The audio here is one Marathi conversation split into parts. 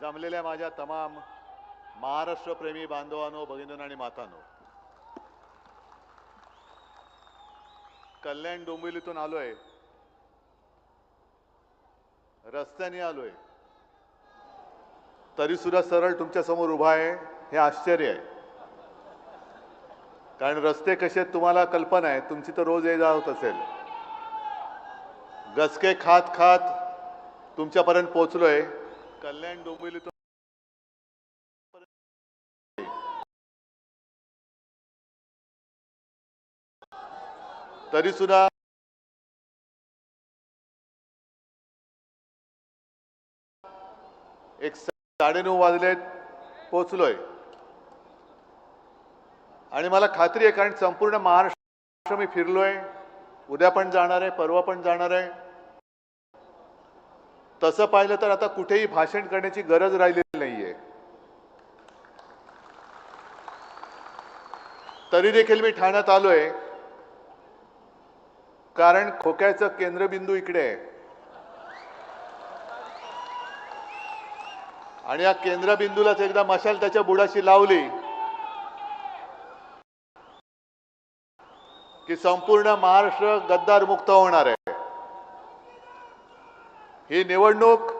जमलेल्या माझ्या तमाम महाराष्ट्रप्रेमी बांधवांनो भगिनींनो आणि मातांनो कल्याण डोंबिवलीतून आलोय. रस्त्याने आलोय. तरी सुद्धा सरळ तुमच्यासमोर उभा आहे हे आश्चर्य आहे. कारण रस्ते कसे तुम्हाला कल्पना आहे तुमची तर रोज ये जा होत असेल. गचके खात खात तुमच्यापर्यंत पोचलोय. कल्याण डोंबिवलीतून तरी सुद्धा एक साडेनऊ वाजलेत पोचलोय आणि मला खात्री आहे कारण संपूर्ण महाराष्ट्र मी फिरलोय. उद्या पण जाणार आहे परवा पण जाणार आहे. तसं पाहिलं तर आता कुठेही भाषण करण्याची गरज राहिलेली नाहीये. तरी देखील मी ठाण्यात आलोय. कारण खोक्याचं केंद्रबिंदू इकडे आहे. आणि या केंद्रबिंदूलाच एकदा मशाल त्याच्या बुडाशी लावली की संपूर्ण महाराष्ट्र गद्दार मुक्त होणार आहे. ही निवडणूक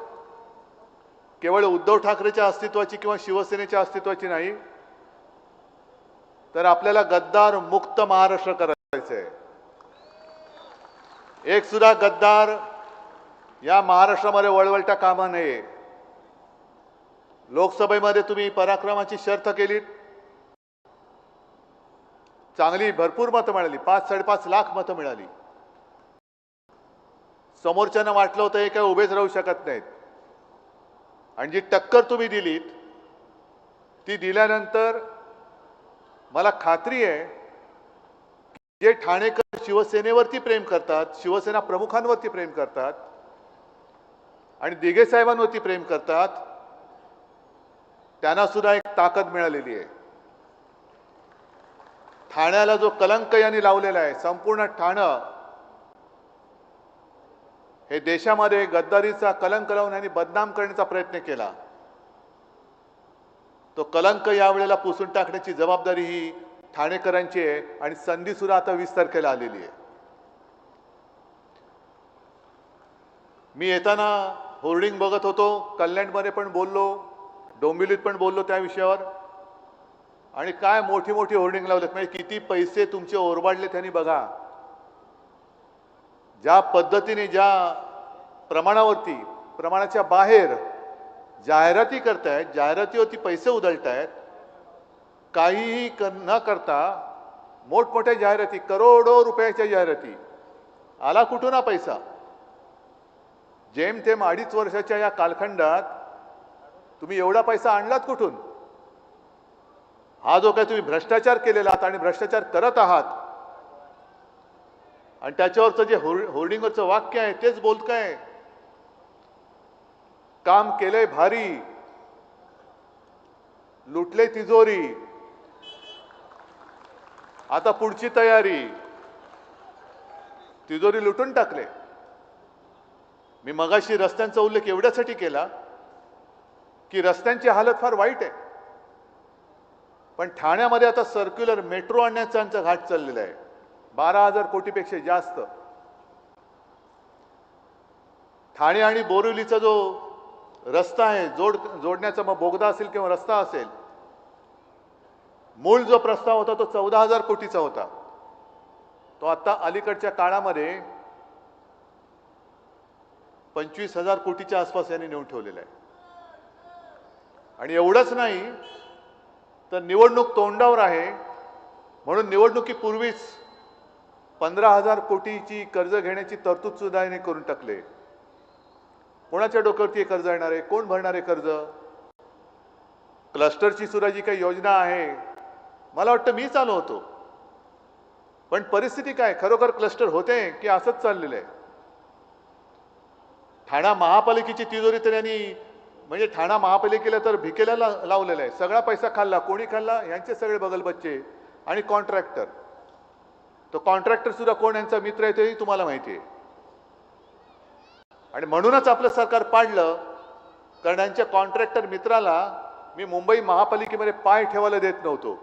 केवळ उद्धव ठाकरेच्या अस्तित्वाची किंवा शिवसेनेच्या अस्तित्वाची नाही तर आपल्याला गद्दार मुक्त महाराष्ट्र करायचं आहे एक सुद्धा गद्दार या महाराष्ट्रामध्ये वळवळता कामा नये. लोकसभेमध्ये तुम्ही पराक्रमाची शर्त केलीत. चांगली भरपूर मतं मिळाली पाच साडेपाच लाख मतं मिळाली. समोरच्यानं वाटलं होतं हे काय उभेच राहू शकत नाहीत. आणि जी टक्कर तुम्ही दिलीत ती दिल्यानंतर मला खात्री आहे जे ठाणेकर शिवसेनेवरती प्रेम करतात शिवसेना प्रमुखांवरती प्रेम करतात आणि दिघे साहेबांवरती प्रेम करतात त्यांना सुद्धा एक ताकद मिळालेली आहे. ठाण्याला जो कलंक यांनी लावलेला आहे संपूर्ण ठाणं हे देशामध्ये गद्दारीचा कलंक लावून यांनी बदनाम करण्याचा प्रयत्न केला. तो कलंक यावेळेला पुसून टाकण्याची जबाबदारी ही ठाणेकरांची आहे आणि संधी सुद्धा आता वीस तारखेला आलेली आहे. मी येताना होर्डिंग बघत होतो कल्याणमध्ये पण बोललो डोंबिवलीत पण बोललो त्या विषयावर. आणि काय मोठी मोठी होर्डिंग लावलेत म्हणजे किती पैसे तुमचे ओरबाडले त्यांनी बघा. ज्या पद्धतीने ज्या प्रमाणावरती प्रमाणाच्या बाहेर जाहिराती करतायत जाहिरातीवरती पैसे उधळतायत काहीही कर न करता मोठमोठ्या जाहिराती करोडो रुपयाच्या जाहिराती आला कुठून हा पैसा? जेमतेम अडीच वर्षाच्या या कालखंडात तुम्ही एवढा पैसा आणलात कुठून? हा जो काय तुम्ही भ्रष्टाचार केलेला आहात आणि भ्रष्टाचार करत आहात आणि त्याच्यावरचं जे होर होर्डिंगवरचं वाक्य आहे तेच बोलत काय काम केलंय भारी. लुटले तिजोरी. आता पुढची तयारी. तिजोरी लुटून टाकले. मी मगाशी रस्त्यांचा उल्लेख एवढ्यासाठी केला की रस्त्यांची हालत फार वाईट आहे. पण ठाण्यामध्ये आता सर्क्युलर मेट्रो आणण्याचा घाट चाललेला आहे. बारा हजार कोटीपेक्षा जास्त. ठाणे आणि बोरिवलीचा जो रस्ता आहे जोड जोडण्याचा मग बोगदा असेल किंवा रस्ता असेल मूळ जो प्रस्ताव होता तो चौदा हजार कोटीचा होता. तो आता अलीकडच्या काळामध्ये पंचवीस हजार कोटीच्या आसपास यांनी नेऊन ठेवलेला आहे. आणि एवढंच नाही तर निवडणूक तोंडावर आहे म्हणून निवडणुकीपूर्वीच पंधरा हजार कोटीची कर्ज घेण्याची तरतूद सुद्धा याने करून टाकले. कोणाच्या डोक्यावरती कर्ज येणार आहे? कोण भरणार आहे कर्ज? क्लस्टरची सुद्धा जी काही योजना आहे. मला वाटतं मी चालू होतो. पण परिस्थिती काय? खरोखर क्लस्टर होते की असंच चाललेलं आहे? ठाणा महापालिकेची तिजोरी तर यांनी म्हणजे ठाणा महापालिकेला तर भिकेला लावलेला आहे. सगळा पैसा खाल्ला. कोणी खाल्ला? यांचे सगळे बगलबच्चे आणि कॉन्ट्रॅक्टर. तो कॉन्ट्रॅक्टर सुद्धा कोण यांचा मित्र आहे तेही तुम्हाला माहिती आहे. आणि म्हणूनच आपलं सरकार पाडलं कारण यांच्या कॉन्ट्रॅक्टर मित्राला मी मुंबई महापालिकेमध्ये पाय ठेवायला देत नव्हतो.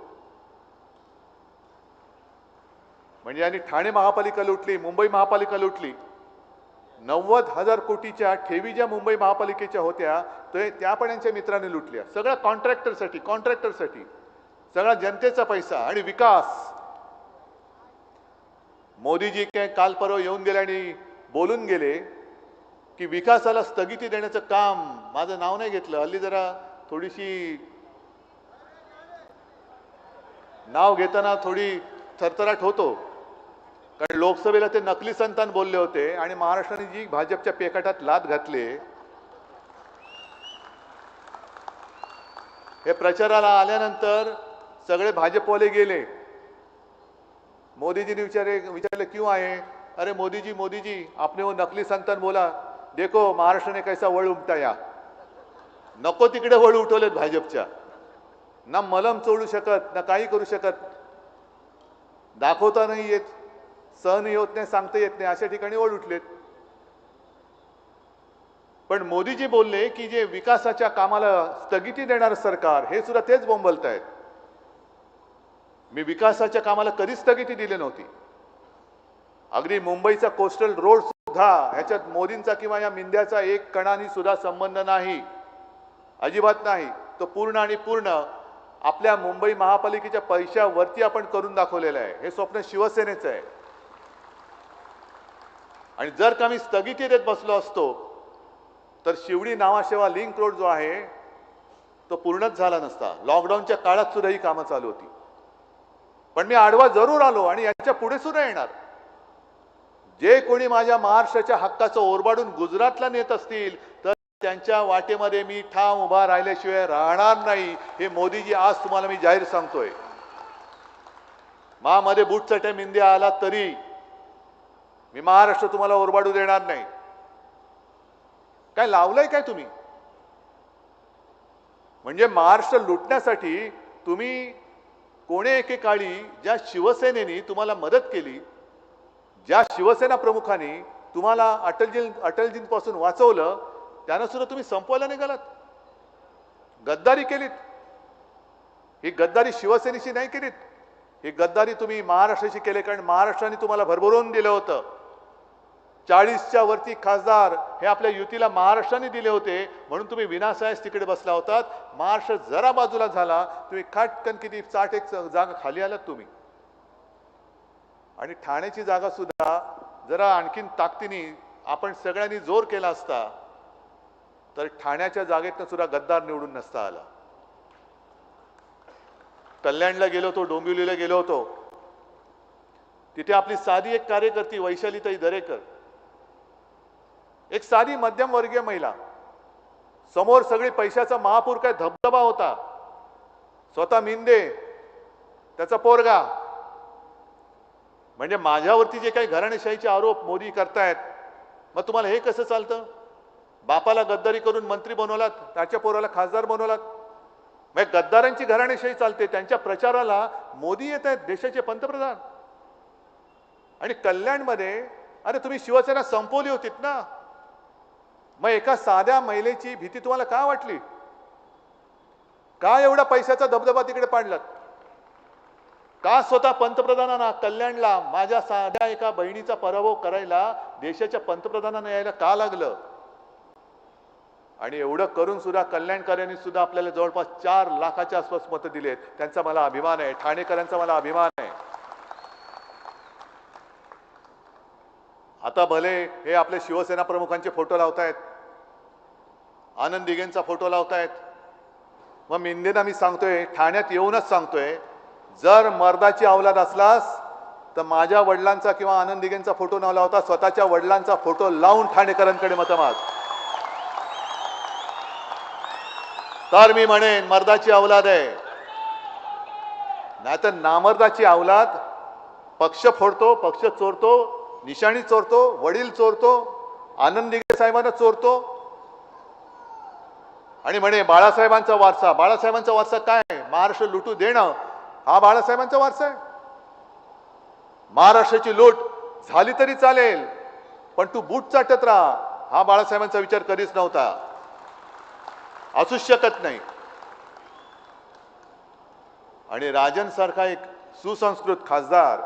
म्हणजे यांनी ठाणे महापालिका लुटली मुंबई महापालिका लुटली. नव्वद हजार कोटीच्या ठेवी ज्या मुंबई महापालिकेच्या होत्या ते त्या पण यांच्या मित्राने लुटल्या. सगळ्या कॉन्ट्रॅक्टरसाठी कॉन्ट्रॅक्टरसाठी. सगळा जनतेचा पैसा आणि विकास. मोदीजी काय काल परवा येऊन गेले आणि बोलून गेले की विकासाला स्थगिती देण्याचं काम माझं नाव नाही घेतलं. हल्ली जरा थोडीशी नाव घेताना थोडी थरथराट होतो. कारण लोकसभेला ते नकली संतान बोलले होते आणि महाराष्ट्राने जी भाजपच्या पेकाटात लाद घातली हे प्रचाराला आल्यानंतर सगळे भाजपवाले गेले. मोदी ने विचारे विचारले क्यों आए अरे मोदी जी मोदी जी आपने वो नकली संतान बोला देखो महाराष्ट्र ने कैसा वळ उमटाया. नको तिकडे वळ उठवलेत भाजपच्या ना मलम चोळू शकत ना काही करू शकत. दाखवता नाही येत सहन होत नाही सांगता येत नाही अशा ठिकाणी वळ उठलेत. पण मोदीजी बोलले की जे विकासाच्या कामाला स्थगिती देणारं सरकार हे सुद्धा तेच बोंबलत आहेत. मी विकासाच्या कामाला कधीच स्थगिती दिली नव्हती. अगदी मुंबईचा कोस्टल रोड सुद्धा ह्याच्यात मोदींचा किंवा या मिंद्याचा एक कणानी सुद्धा संबंध नाही. अजिबात नाही. तो पूर्ण आणि पूर्ण आपल्या मुंबई महापालिकेच्या पैशावरती आपण करून दाखवलेलं आहे. हे स्वप्न शिवसेनेचं आहे. आणि जर का मी स्थगिती देत बसलो असतो तर शिवडी नावाशेवा लिंक रोड जो आहे तो पूर्णच झाला नसता. लॉकडाऊनच्या काळात सुद्धा ही कामं चालू होती. पण मी आडवा जरूर आलो आणि याच्यापुढे सुद्धा येणार. जे कोणी माझ्या महाराष्ट्राच्या हक्काचं ओरबाडून गुजरातला नेत असतील तर त्यांच्या वाटेमध्ये मी ठाम उभा राहिल्याशिवाय राहणार नाही हे मोदीजी आज तुम्हाला मी जाहीर सांगतोय. मामध्ये बुटचट्या चटम इंडिया आला तरी मी महाराष्ट्र तुम्हाला ओरबाडू देणार नाही. काय लावलंय काय तुम्ही? म्हणजे महाराष्ट्र लुटण्यासाठी तुम्ही कोणे एकेकाळी ज्या शिवसेनेने तुम्हाला मदत केली ज्या शिवसेना प्रमुखाने तुम्हाला अटलजी अटलजींपासून वाचवलं त्यांना सुद्धा तुम्ही संपवायला निघालात. गद्दारी केलीत. ही गद्दारी शिवसेनेशी नाही केलीत. ही गद्दारी तुम्ही महाराष्ट्राशी केले कारण महाराष्ट्राने तुम्हाला भरभरून दिलं होतं. चाळीसच्या वरती खासदार हे आपल्या युतीला महाराष्ट्राने दिले होते. म्हणून तुम्ही विनासायस तिकडे बसला होतात. महाराष्ट्र जरा बाजूला झाला. तुम्ही खाटकन किती चाट एक जागा खाली आलात तुम्ही. आणि ठाण्याची जागा सुद्धा जरा आणखीन ताकदीने आपण सगळ्यांनी जोर केला असता तर ठाण्याच्या जागेतनं सुद्धा गद्दार निवडून नसता आला. कल्याणला गेलो होतो डोंबिवलीला गेलो होतो. तिथे आपली साधी एक कार्यकर्ती वैशालीताई दरेकर एक साधी मध्यमवर्गीय महिला. समोर सगळी पैशाचा महापूर काय धबधबा होता. स्वतः मिंदे त्याचा पोरगा. म्हणजे माझ्यावरती जे काही घराणेशाहीचे आरोप मोदी करतायत मग तुम्हाला हे कसं चालतं? बापाला गद्दारी करून मंत्री बनवलात त्याच्या पोराला खासदार बनवलात. मग गद्दारांची घराणेशाही चालते त्यांच्या प्रचाराला मोदी येत आहेत देशाचे पंतप्रधान. आणि कल्याणमध्ये अरे तुम्ही शिवसेना संपवली होतीत ना? मग एका साध्या महिलेची भीती तुम्हाला का वाटली? का एवढा पैशाचा दबदबा तिकडे पाडलात? का स्वतः पंतप्रधानांना कल्याणला माझ्या साध्या एका बहिणीचा पराभव करायला देशाच्या पंतप्रधानांना यायला का लागलं? आणि एवढं करून सुद्धा कल्याणकरांनी सुद्धा आपल्याला जवळपास चार लाखाच्या आसपास मतं दिलेत. त्यांचा मला अभिमान आहे. ठाणेकरांचा मला अभिमान आहे. आता भले हे आपले शिवसेना प्रमुखांचे फोटो लावतायत आनंद दिघेंचा फोटो लावतायत मग मेंदेना मी सांगतोय ठाण्यात येऊनच सांगतोय जर मर्दाची अवलाद असलास तर माझ्या वडिलांचा किंवा आनंद दिघेंचा फोटो न लावता स्वतःच्या वडिलांचा फोटो लावून ठाणेकरांकडे मतं तर मी म्हणेन मर्दाची अवलाद आहे. नाहीतर नामर्दाची अवलाद पक्ष फोडतो पक्ष चोरतो निशाणी चोरतो वडील चोरतो आनंद दिघे साहेबांना चोरतो. आणि म्हणे बाळासाहेबांचा वारसा. बाळासाहेबांचा वारसा काय? महाराष्ट्र लुटू देणं हा बाळासाहेबांचा वारसा आहे. महाराष्ट्राची लूट झाली तरी चालेल पण तू बूट चाटत राहा. हा बाळासाहेबांचा विचार कधीच नव्हता. असूच शकत नाही. आणि राजन सारखा एक सुसंस्कृत खासदार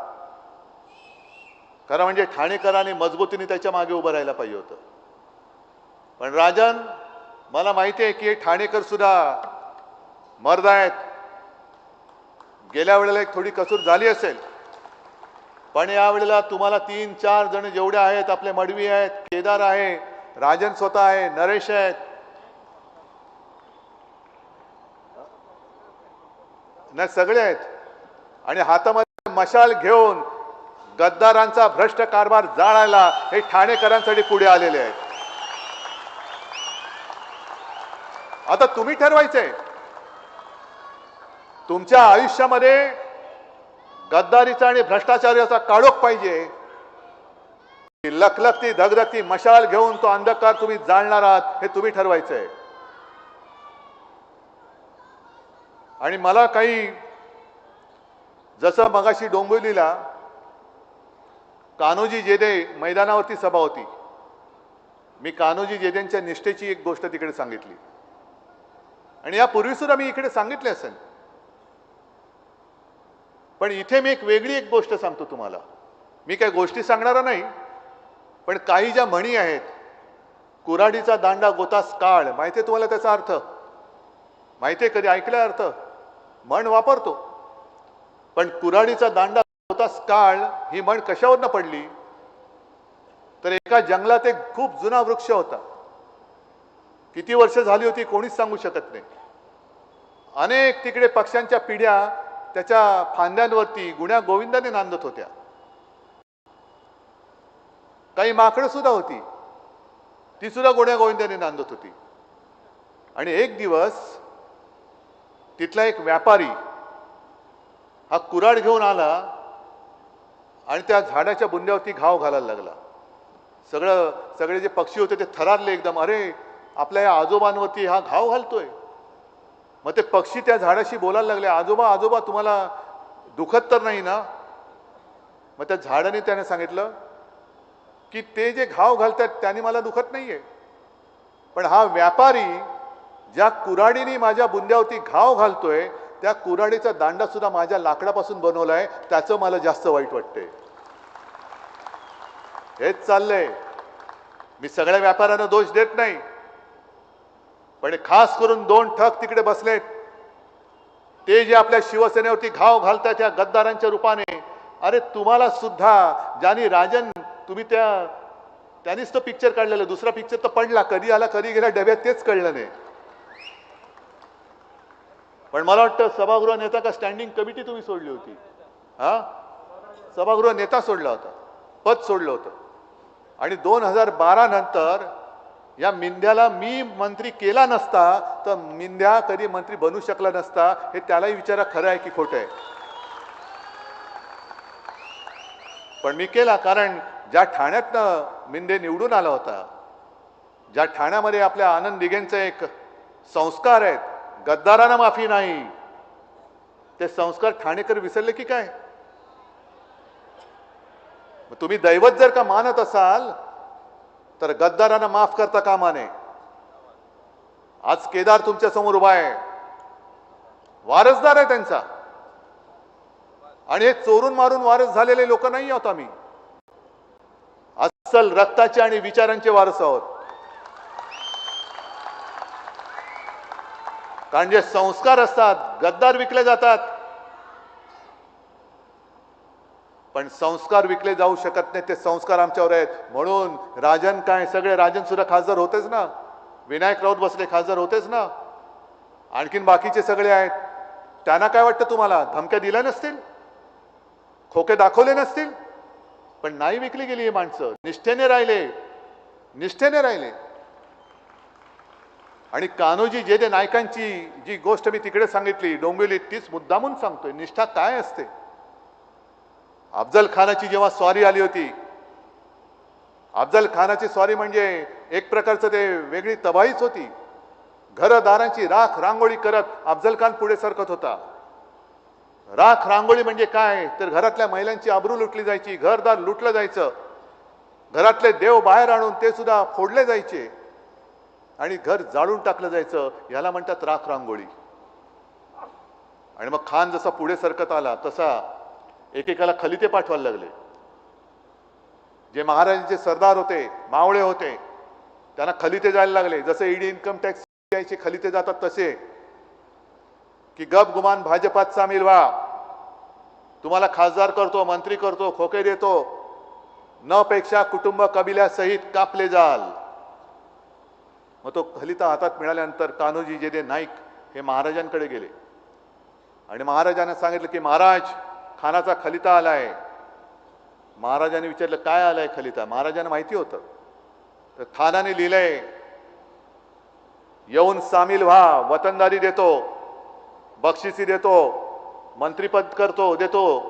खरं म्हणजे ठाणेकरांनी मजबूतीने त्याच्यामागे उभं राहायला पाहिजे होतं. पण राजन मला माहिती आहे की हे ठाणेकर सुद्धा मर्द आहेत. गेल्या वेळेला एक थोडी कसूर झाली असेल. पण यावेळेला तुम्हाला तीन चार जण जेवढे आहेत आपले मडवी आहेत केदार आहे राजन स्वतः आहे नरेश आहेत. नाही सगळे आहेत. आणि हातामध्ये मशाल घेऊन गद्दारांचा भ्रष्ट कारभार जाळायला हे ठाणेकरांसाठी पुढे आलेले आहेत. आता तुम्ही ठरवायचंय तुमच्या आयुष्यामध्ये गद्दारीचा आणि भ्रष्टाचाराचा काळोख पाहिजे. की लखलखती धगधगती मशाल घेऊन तो अंधकार तुम्ही जाणणार आहात हे तुम्ही ठरवायचंय आणि मला काही जसं मगाशी डोंबिवलीला कान्होजी जेदे मैदानावरती सभा होती. मी कान्होजी जेदेंच्या निष्ठेची एक गोष्ट तिकडे सांगितली. आणि यापूर्वी सुद्धा मी इकडे सांगितले असेल. पण इथे मी एक वेगळी एक गोष्ट सांगतो तुम्हाला. मी काही गोष्टी सांगणारा नाही पण काही ज्या म्हणी आहेत कुराडीचा दांडा गोतास काळ माहिती आहे तुम्हाला त्याचा अर्थ? माहिती आहे कधी ऐकला अर्थ? म्हण वापरतो. पण कुराडीचा दांडा होतास काळ ही म्हण कशावरनं पडली? तर एका जंगलात एक खूप जुना वृक्ष होता. किती वर्ष झाली होती कोणीच सांगू शकत नाही. अनेक तिकडे पक्ष्यांच्या पिढ्या त्याच्या फांद्यांवरती गुण्या गोविंदाने नांदत होत्या. काही माकडं सुद्धा होती. ती सुद्धा गुण्या गोविंदाने नांदत होती. आणि एक दिवस तिथला एक व्यापारी हा कुराड घेऊन आला. आणि त्या झाडाच्या बुंद्यावरती घाव घालायला लागला. सगळं सगळे जे पक्षी होते ते थरारले एकदम. अरे आपल्या या आजोबांवरती हा घाव घालतोय. मग ते पक्षी त्या झाडाशी बोलायला लागले आजोबा आजोबा तुम्हाला दुखत तर नाही ना? मग त्या झाडाने त्याने सांगितलं की ते जे घाव घालतात त्याने मला दुखत नाहीये. पण हा व्यापारी ज्या कुराडीने माझ्या बुंद्यावरती घाव घालतोय त्या कुराडीचा दांडा सुद्धा माझ्या लाकडापासून बनवला आहे त्याचं मला जास्त वाईट वाटतंय. हेच चाललंय. मी सगळ्या व्यापाऱ्यांना दोष देत नाही. पण खास करून दोन ठग तिकडे बसलेत. ते जे आपल्या शिवसेनेवरती घाव घालतात त्या गद्दारांच्या रूपाने. अरे तुम्हाला सुद्धा ज्यानी राजन तुम्ही त्या त्यांनीच तो पिक्चर काढलेला दुसरा पिक्चर तर पडला कधी आला कधी गेला डब्यात तेच कळलं नाही. पण मला वाटतं सभागृह नेता का स्टँडिंग कमिटी तुम्ही सोडली होती. हा? सभागृह नेता सोडला होता. पद सोडलं होतं. आणि दोन हजार बारा नंतर या मिंध्याला मी मंत्री केला नसता तर मिंध्या कधी मंत्री बनू शकला नसता हे त्यालाही विचारा खरं आहे की खोटं आहे. पण मी केला कारण ज्या ठाण्यातनं मिंदे निवडून आला होता ज्या ठाण्यामध्ये आपल्या आनंद दिघेंचे एक संस्कार आहेत गद्दारांना माफी नाही ते संस्कार ठाणेकर विसरले की काय? तुम्ही दैवत जर का मानत असाल तर गद्दारांना माफ करता कामा नये. आज केदार तुमच्यासमोर उभा आहे. वारसदार आहे त्यांचा. आणि हे चोरून मारून वारस झालेले लोक नाही आहोत आम्ही. अस्सल रक्ताचे आणि विचारांचे वारस आहोत. कारण जे संस्कार असतात गद्दार विकले जातात. पण संस्कार विकले जाऊ शकत नाही ते संस्कार आमच्यावर आहेत. म्हणून राजन काय सगळे राजन सुद्धा खासदार होतेच ना? विनायक राऊत बसले खासदार होतेच ना? आणखीन बाकीचे सगळे आहेत. त्यांना काय वाटतं तुम्हाला? धमक्या दिल्या नसतील? खोके दाखवले नसतील? पण नाही विकली गेली ही माणसं. निष्ठेने राहिले. निष्ठेने राहिले. आणि कान्होजी जे जे नायकांची जी गोष्ट मी तिकडे सांगितली डोंबिवलीत तीच मुद्दामून सांगतोय. निष्ठा काय असते? अफजल खानाची जेव्हा स्वारी आली होती अफजल खानाची स्वारी म्हणजे एक प्रकारचं ते वेगळी तबाहीच होती. घरदारांची राख रांगोळी करत अफजल खान पुढे सरकत होता. राख रांगोळी म्हणजे काय? तर घरातल्या महिलांची आबरू लुटली जायची घरदार लुटलं जायचं. घरातले देव बाहेर आणून ते सुद्धा फोडले जायचे. आणि घर जाळून टाकलं जायचं याला म्हणतात राख रांगोळी. आणि मग खान जसा पुढे सरकत आला तसा एकेकाला खलिते पाठवायला लागले. जे महाराजांचे सरदार होते मावळे होते त्यांना खलिते जायला लागले. जसे ईडी इन्कम टॅक्स यांचे खलिते जातात तसे. की गप गुमान भाजपात सामील व्हा. तुम्हाला खासदार करतो मंत्री करतो खोके देतो. न पेक्षा कुटुंब कबिल्यासहित कापले जाल. मग तो खलिता हातात मिळाल्यानंतर कान्होजी जेदे नाईक हे महाराजांकडे गेले. आणि महाराजांना सांगितलं की महाराज खानाचा खलिता आलाय. महाराजांनी विचारलं काय आलाय खलिता? महाराजांना माहिती होतं. तर खानाने लिहिलंय येऊन सामील व्हा वतनदारी देतो बक्षिसी देतो मंत्रीपद करतो देतो.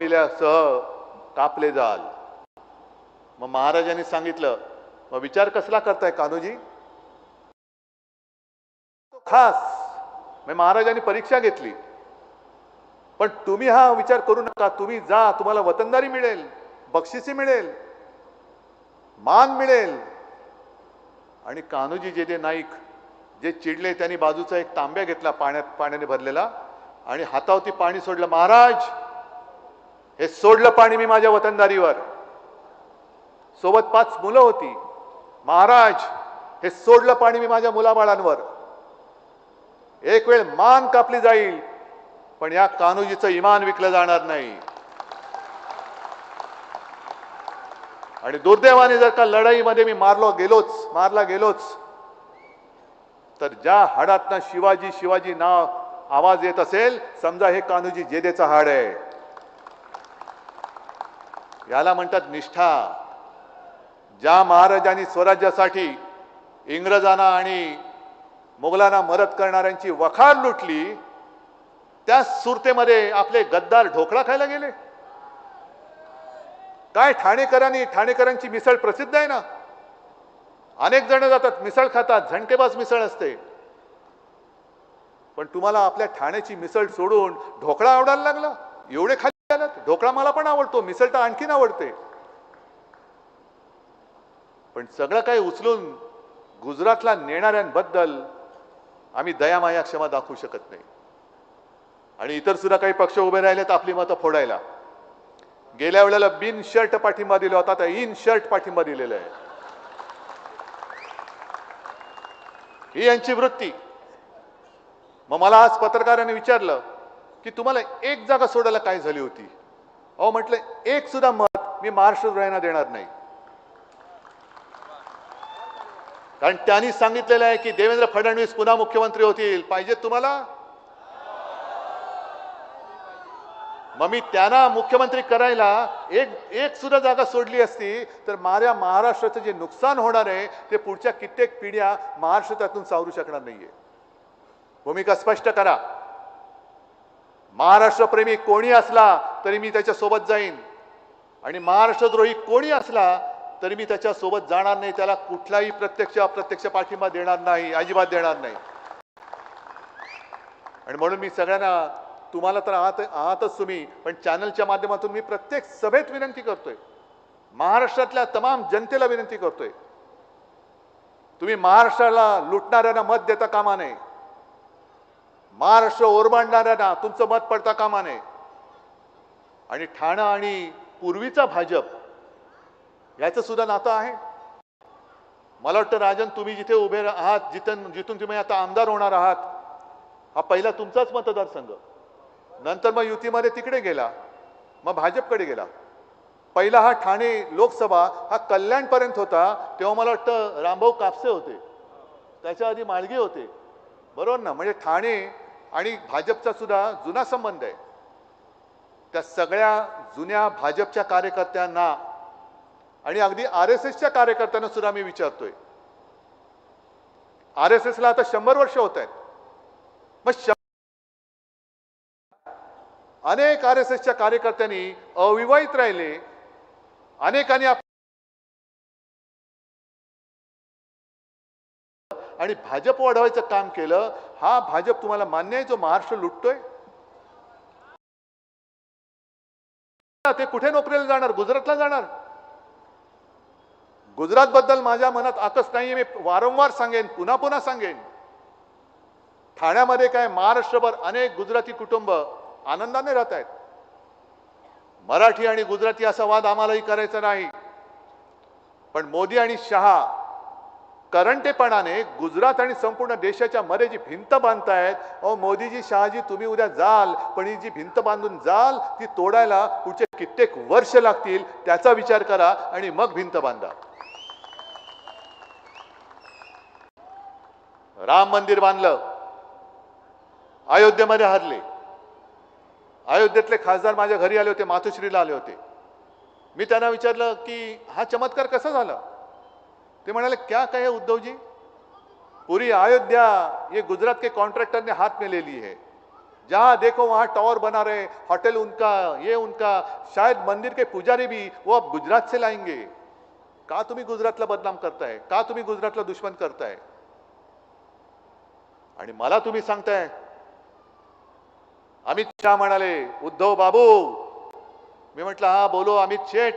सह कापले जाल. मग महाराजांनी सांगितलं मग विचार कसला करताय कान्होजी? खास. महाराजांनी परीक्षा घेतली. पण तुम्ही हा विचार करू नका. तुम्ही जा तुम्हाला वतनदारी मिळेल बक्षिसी मिळेल मान मिळेल. आणि कान्होजी जे जे नाईक जे चिडले त्यांनी बाजूचा एक तांब्या घेतला पाण्यात पाण्याने भरलेला आणि हातावरती पाणी सोडलं. महाराज हे सोडलं पाणी मी माझ्या वतनदारीवर. सोबत पाच मुलं होती. महाराज हे सोडलं पाणी मी माझ्या मुलाबाळांवर. एक वेळ मान कापली जाईल पण या कान्होजीचं इमान विकलं जाणार नाही. आणि दुर्दैवाने जर का लढाईमध्ये मी मारलो गेलोच मारला गेलोच तर ज्या हाडातनं शिवाजी शिवाजी नाव आवाज येत असेल समजा हे कान्होजी जेदेचं हाड आहे. याला म्हणतात निष्ठा. ज्या महाराजांनी स्वराज्यासाठी इंग्रजांना आणि मुघलांना मदत करणाऱ्यांची वखार लुटली त्या सुरतेमध्ये आपले गद्दार ढोकळा खायला गेले. काय ठाणेकरांनी ठाणेकरांची मिसळ प्रसिद्ध आहे ना? अनेक जण जातात मिसळ खातात झणकेबाज मिसळ असते. पण तुम्हाला आपल्या ठाण्याची मिसळ सोडून ढोकळा आवडायला लागला? एवढे खाली आलात? ढोकळा मला पण आवडतो मिसळ तर आणखीन आवडते. पण सगळं काही उचलून गुजरातला नेणाऱ्यांबद्दल आम्ही दयामाया क्षमा दाखवू शकत नाही. आणि इतर सुद्धा काही पक्ष उभे राहिले तर आपली मतं फोडायला. गेल्या वेळेला बिन शर्ट पाठिंबा दिला होता आता इन शर्ट पाठिंबा दिलेला आहे. ही यांची वृत्ती. मग मला आज पत्रकाराने विचारलं की तुम्हाला एक जागा सोडायला काय झाली होती? अहो म्हटलं एक सुद्धा मत मी महाराष्ट्र देणार नाही. कारण त्यांनी सांगितलेलं आहे की देवेंद्र फडणवीस पुन्हा मुख्यमंत्री होतील. पाहिजेत तुम्हाला? मग मी त्यांना मुख्यमंत्री करायला एक एक सुद्धा जागा सोडली असती तर माझ्या महाराष्ट्राचं जे नुकसान होणार आहे ते पुढच्या कित्येक पिढ्या महाराष्ट्र त्यातून सावरू शकणार नाहीये. भूमिका स्पष्ट करा. महाराष्ट्रप्रेमी कोणी असला तरी मी त्याच्यासोबत जाईन. आणि महाराष्ट्रद्रोही कोणी असला तरी मी त्याच्यासोबत जाणार नाही त्याला कुठलाही प्रत्यक्ष अप्रत्यक्ष पाठिंबा देणार नाही अजिबात देणार नाही. आणि म्हणून मी सगळ्यांना तुम्हाला तर आहात आहातच तुम्ही पण चॅनलच्या माध्यमातून मी प्रत्येक सभेत विनंती करतोय. महाराष्ट्रातल्या तमाम जनतेला विनंती करतोय. तुम्ही महाराष्ट्राला लुटणाऱ्यांना मत देता कामा नये. महाराष्ट्र ओरबाडणाऱ्यांना तुमचं मत पडता कामा नये. आणि ठाणा आणि पूर्वीचा भाजप याचं सुद्धा नातं आहे. मला वाटतं राजन तुम्ही जिथे उभे आहात जिथून जिथून तुम्ही आता आमदार होणार आहात हा पहिला तुमचाच मतदारसंघ. नंतर मग युतीमध्ये तिकडे गेला. मग भाजपकडे गेला. पहिला हा ठाणे लोकसभा हा कल्याणपर्यंत होता तेव्हा मला वाटतं रामभाऊ कापसे होते. त्याच्या आधी माळगे होते. बरोबर ना? म्हणजे ठाणे आणि भाजपचा सुद्धा जुना संबंध आहे. त्या सगळ्या जुन्या भाजपच्या कार्यकर्त्यांना आणि अगदी आर एस एसच्या कार्यकर्त्यांना सुद्धा मी विचारतोय. आर एस एसला आता शंभर वर्ष होत आहेत. मग अनेक आर एस एसच्या कार्यकर्त्यांनी अविवाहित राहिले. अनेकांनी आणि भाजप वाढवायचं काम केलं. हा भाजप तुम्हाला मान्य आहे जो महाराष्ट्र लुटतोय? ते कुठे नोकरीला जाणार? गुजरातला जाणार? गुजरात बद्दल माझ्या मनात आकस नाही मी वारंवार सांगेन पुन्हा पुन्हा सांगेन. ठाण्यामध्ये काय महाराष्ट्रभर अनेक गुजराती कुटुंब आनंदाने राहत आहेत. मराठी आणि गुजराती असा वाद आम्हालाही करायचा नाही. पण मोदी आणि शहा करंटेपणाने गुजरात आणि संपूर्ण देशाच्या मध्ये जी भिंत बांधतायत अहो मोदीजी शहाजी तुम्ही उद्या जाल पण ही जी भिंत बांधून जाल ती तोडायला पुढचे कित्येक वर्ष लागतील त्याचा विचार करा आणि मग भिंत बांधा. राम मंदिर बांधलं. अयोध्येमध्ये हरले. अयोध्येतले खासदार माझ्या घरी आले होते मातोश्रीला आले होते. मी त्यांना विचारलं की हा चमत्कार कसा झाला? ते म्हणाले क्या काय उद्धवजी? पूरी अयोध्या ये गुजरात के कॉन्ट्रैक्टर ने हाथ में ले ली है. जहां देखो वहां टावर बना रहे होटल उनका ये उनका शायद मंदिर के पुजारी भी वो आप गुजरात से लाएंगे. का तुम्ही गुजरातला बदनाम करताय? का तुम्ही गुजरातला दुश्मन करताय? आणि मला तुम्ही सांगताय अमित शहा म्हणाले उद्धव बाबू. मी म्हटलं हा बोलो अमित शेठ.